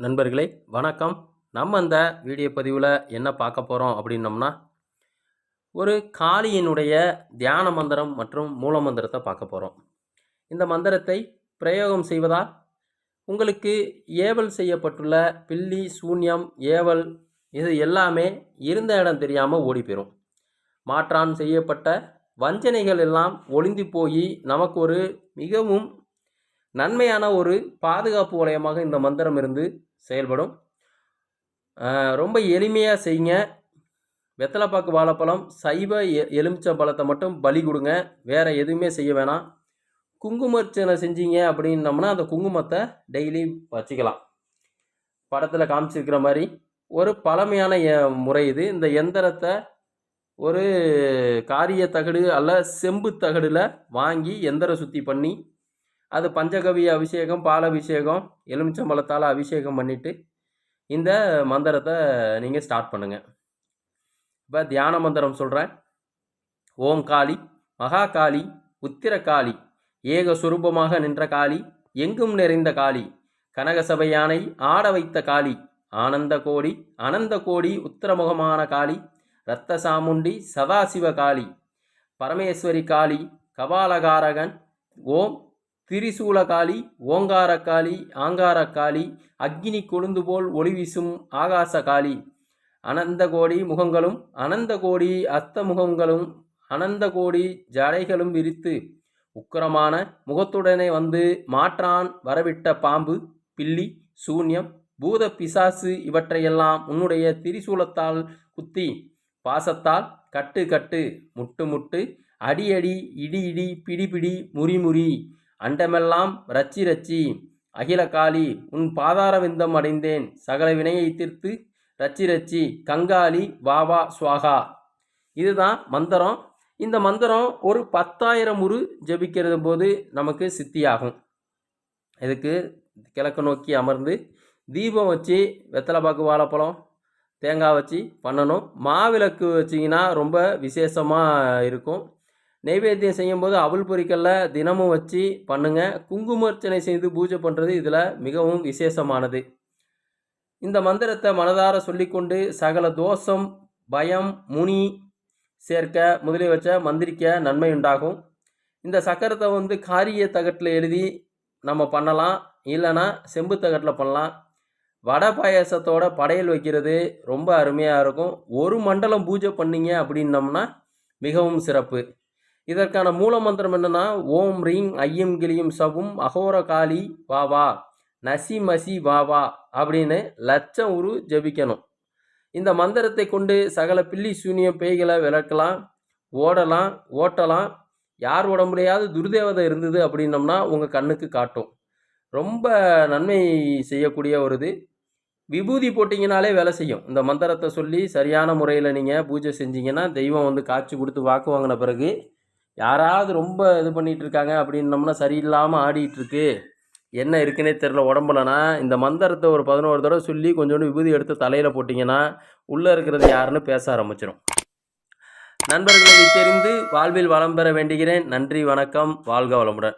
நண்பர்களே வணக்கம். நம்ம அந்த வீடியோ பதிவில் என்ன பார்க்க போகிறோம் அப்படின்னம்னா ஒரு காளியினுடைய தியான மந்திரம் மற்றும் மூல மந்திரத்தை பார்க்க போகிறோம் இந்த மந்திரத்தை பிரயோகம் செய்வதால் உங்களுக்கு ஏவல் செய்யப்பட்டுள்ள பில்லி சூன்யம் ஏவல் இது எல்லாமே இருந்த இடம் தெரியாமல் ஓடி போயிடும் மாற்றான் செய்யப்பட்ட வஞ்சனைகள் எல்லாம் ஒளிந்து போய் நமக்கு ஒரு மிகவும் நன்மையான ஒரு பாதுகாப்பு வளையமாக இந்த மந்திரம் இருந்து செயல்படும். ரொம்ப எளிமையாக செய்யுங்க. வெத்தலைப்பாக்கு வாழைப்பழம் சைவ எ எலுமிச்சம்பழத்தை மட்டும் பலி கொடுங்க. வேறு எதுவுமே செய்ய வேணாம். குங்குமர்ச்சனை செஞ்சீங்க அப்படின்னம்னா அந்த குங்குமத்தை டெய்லி வச்சுக்கலாம். படத்தில் காமிச்சிருக்கிற மாதிரி ஒரு பழமையான எ- முறை இது. இந்த எந்திரத்தை ஒரு காரிய தகடு அல்ல செம்பு தகடில் வாங்கி எந்திர சுத்தி பண்ணி அது பஞ்சகவி அபிஷேகம் பால் அபிஷேகம் எலுமிச்சம்பழத்தால் அபிஷேகம் பண்ணிவிட்டு இந்த மந்திரத்தை நீங்கள் ஸ்டார்ட் பண்ணுங்கள் இப்போ தியான மந்திரம் சொல்கிறேன் ஓம் காளி மகா காளி உத்திர காளி ஏக சுரூபமாக நின்ற காளி எங்கும் நிறைந்த காளி கனகசபை யானை ஆட வைத்த காளி ஆனந்த கோடி அனந்த கோடி உத்தரமுகமான காளி இரத்த சாமுண்டி சதாசிவ காளி பரமேஸ்வரி காளி கபாலகாரகன் ஓம் திரிசூலகாளி ஓங்காரக்காளி ஆங்காரக்காளி அக்னி கொழுந்து போல் ஒளி வீசும் ஆகாச காளி அனந்த கோடி முகங்களும் அனந்த கோடி அஸ்தமுகங்களும் அனந்த கோடி ஜடைகளும் விரித்து உக்கிரமான முகத்துடனே வந்து மாற்றான் வரவிட்ட பாம்பு பில்லி சூன்யம் பூத பிசாசு இவற்றையெல்லாம் உன்னுடைய திரிசூலத்தால் குத்தி பாசத்தால் கட்டு கட்டு முட்டு முட்டு அடி அடி இடி இடி பிடி பிடி முறி முறி அண்டமெல்லாம் ரச்சி ரச்சி அகில காளி உன் பாதார விந்தம் அடைந்தேன். சகல வினையை தீர்த்து ரச்சி ரச்சி கங்காளி வாவா சுவாகா. இதுதான் மந்திரம். இந்த மந்திரம் ஒரு பத்தாயிரம் உரு ஜெபிக்கிறது போது நமக்கு சித்தியாகும். இதுக்கு கிழக்கு நோக்கி அமர்ந்து தீபம் வச்சு வெத்தலை பாக்கு வாழைப்பழம் தேங்காய் வச்சு பண்ணணும். மாவிளக்கு வச்சிங்கன்னா ரொம்ப விசேஷமாக இருக்கும். நெய்வேத்தியம் செய்யும்போது அவள் பொறிக்கல்ல தினமும் வச்சு பண்ணுங்க. குங்குமர்ச்சனை செய்து பூஜை பண்ணுறது இதில் மிகவும் விசேஷமானது. இந்த மந்திரத்தை மனதார சொல்லிக்கொண்டு சகல தோஷம் பயம் முனி சேர்க்க முதலியவற்றை மந்திரிக்க நன்மை உண்டாகும். இந்த சக்கரத்தை வந்து காரிய தகட்டில் எழுதி நம்ம பண்ணலாம். இல்லைன்னா செம்பு தகட்டில் பண்ணலாம். வடை பாயாசத்தோட படையல் வைக்கிறது ரொம்ப அருமையாக இருக்கும். ஒரு மண்டலம் பூஜை பண்ணிங்க அப்படின்னம்னா மிகவும் சிறப்பு. இதற்கான மூல மந்திரம் என்னன்னா ஓம் ரீங் ஐயம் கிளியும் சவும் அகோர காளி வா வா நசி மசி வா வா அப்படின்னு லட்சம் உரு ஜபிக்கணும். இந்த மந்திரத்தை கொண்டு சகல பில்லி சூனிய பேய்களை விளக்கலாம் ஓடலாம் ஓட்டலாம். யார் உடம்புலையாவது துர்தேவதை இருந்தது அப்படின்னம்னா உங்கள் கண்ணுக்கு காட்டும். ரொம்ப நன்மை செய்யக்கூடிய ஒரு இது. விபூதி போட்டிங்கனாலே வேலை செய்யும். இந்த மந்திரத்தை சொல்லி சரியான முறையில் நீங்கள் பூஜை செஞ்சீங்கன்னா தெய்வம் வந்து காய்ச்சி கொடுத்து வாக்கு வாங்கின பிறகு யாராவது ரொம்ப இது பண்ணிட்டு இருக்காங்க அப்படின்னம்னா சரியில்லாமல் ஆடிட்டு இருக்கு என்ன இருக்குன்னே தெரில உடம்புலனா. இந்த மந்திரத்தை ஒரு பதினோரு தடவை சொல்லி கொஞ்சோண்டு விபூதி எடுத்து தலையில் போட்டிங்கன்னா உள்ளே இருக்கிறது யாருன்னு பேச ஆரம்பிச்சிடும் நண்பர்களை தெரிந்து வாழ்வில் வளம் பெற வேண்டுகிறேன். நன்றி வணக்கம். வாழ்க வளமுடன்.